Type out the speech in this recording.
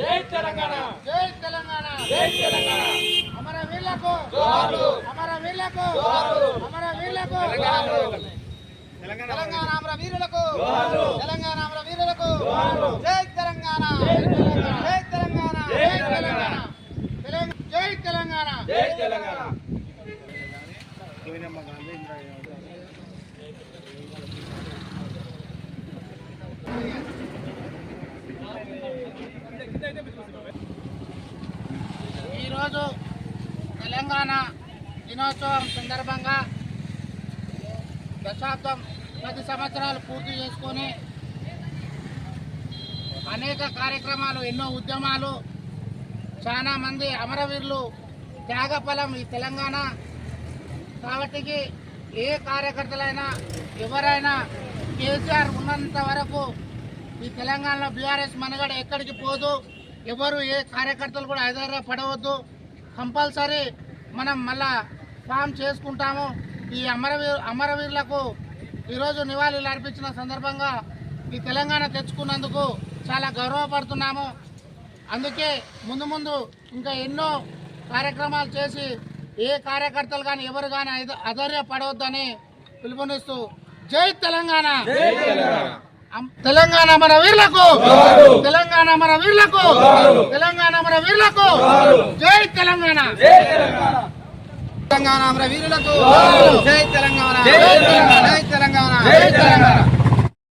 జై తెలంగాణ. జై తెలంగాణ. జై తెలంగాణ. అమర వీళ్ళకు జోహార్లు. అమర వీళ్ళకు జోహార్లు. అమర వీళ్ళకు తెలంగాణ. తెలంగాణ అమర వీరులకు. జోహార్లు. తెలంగాణ అమర వీరులకు. జోహార్లు. జై తెలంగాణ. జై తెలంగాణ. జై తెలంగాణ. జై తెలంగాణ. తెలంగాణ. జై తెలంగాణ. జై తెలంగాణ. సోనియమ్మ గాంధీ ఇందిరా ఈరోజు తెలంగాణ దినోత్సవం సందర్భంగా దశాబ్దం పది సంవత్సరాలు పూర్తి చేసుకొని అనేక కార్యక్రమాలు ఎన్నో ఉద్యమాలు చాలామంది అమరవీరులు త్యాగఫలం ఈ తెలంగాణ. కాబట్టి ఏ కార్యకర్తలైనా ఎవరైనా కేసీఆర్ ఉన్నంత వరకు ఈ తెలంగాణలో బీఆర్ఎస్ మనగడ ఎక్కడికి పోదు. ఎవరు ఏ కార్యకర్తలు కూడా ఆధారపడవద్దు కంపల్సరీ మనం మళ్ళా ఫామ్ చేసుకుంటాము. ఈ అమరవీరు అమరవీరులకు ఈరోజు నివాళులు అర్పించిన సందర్భంగా ఈ తెలంగాణ తెచ్చుకున్నందుకు చాలా గౌరవపడుతున్నాము. అందుకే ముందు ముందు ఇంకా ఎన్నో కార్యక్రమాలు చేసి ఏ కార్యకర్తలు కానీ ఎవరు కానీ అధైర్యపడవద్దని పిలుపునిస్తూ జై తెలంగాణ! తెలంగాణ మన వీరులకు. తెలంగాణ మన వీరులకు. తెలంగాణ మన వీరులకు. జై తెలంగాణ. తెలంగాణ. మన వీరులకు. జై తెలంగాణ. జై తెలంగాణ. జై తెలంగాణ.